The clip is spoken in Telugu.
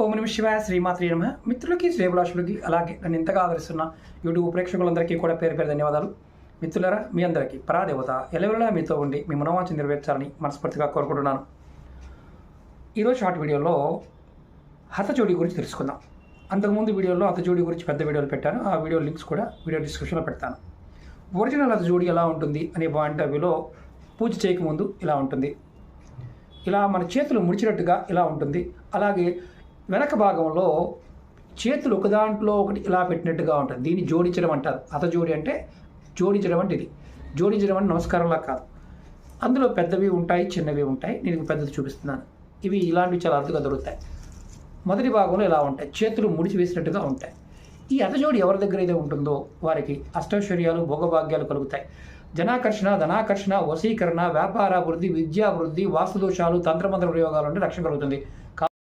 ఓం నిమి శివాయ శ్రీమాత్రి నమ. మిత్రులకి శ్రేభిలాషులకి అలాగే నన్ను ఇంతగా ఆదరిస్తున్న యూట్యూబ్ ప్రేక్షకులందరికీ కూడా పేరు పేరు ధన్యవాదాలు. మిత్రులరా మీ అందరికీ పరాదేవత ఎలవెల్లా మీతో ఉండి మీ మనోవాంఛ నెరవేర్చాలని మనస్ఫూర్తిగా కోరుకుంటున్నాను. ఈరోజు షార్ట్ వీడియోలో హతజోడి గురించి తెలుసుకుందాం. అంతకుముందు వీడియోలో హతజోడి గురించి పెద్ద వీడియోలు పెట్టాను. ఆ వీడియో లింక్స్ కూడా వీడియో డిస్క్రిప్షన్లో పెడతాను. ఒరిజినల్ హతజోడి ఎలా ఉంటుంది అనే పాయింట్ ఆఫ్ వ్యూలో పూజ చేయకముందు ఇలా ఉంటుంది. ఇలా మన చేతులు ముడిచినట్టుగా ఇలా ఉంటుంది. అలాగే వెనక భాగంలో చేతులు ఒక దాంట్లో ఒకటి ఇలా పెట్టినట్టుగా ఉంటుంది. దీన్ని జోడించడం అంటారు. అత జోడి అంటే జోడించడం అంటే ఇది. జోడించడం అంటే నమస్కారంలా కాదు. అందులో పెద్దవి ఉంటాయి చిన్నవి ఉంటాయి. నేను పెద్దది చూపిస్తున్నాను. ఇవి ఇలాంటివి చాలా అరుదుగా దొరుకుతాయి. మొదటి భాగంలో ఇలా ఉంటాయి. చేతులు ముడిచి వేసినట్టుగా ఉంటాయి. ఈ అతజోడి ఎవరి దగ్గర అయితే ఉంటుందో వారికి అష్టైశ్వర్యాలు భోగభాగ్యాలు కలుగుతాయి. జనాకర్షణ ధనాకర్షణ వశీకరణ వ్యాపారాభివృద్ధి విద్యాభివృద్ధి వాస్తుదోషాలు తంత్రమంత్ర ప్రయోగాలు అంటే రక్షణ కలుగుతుంది.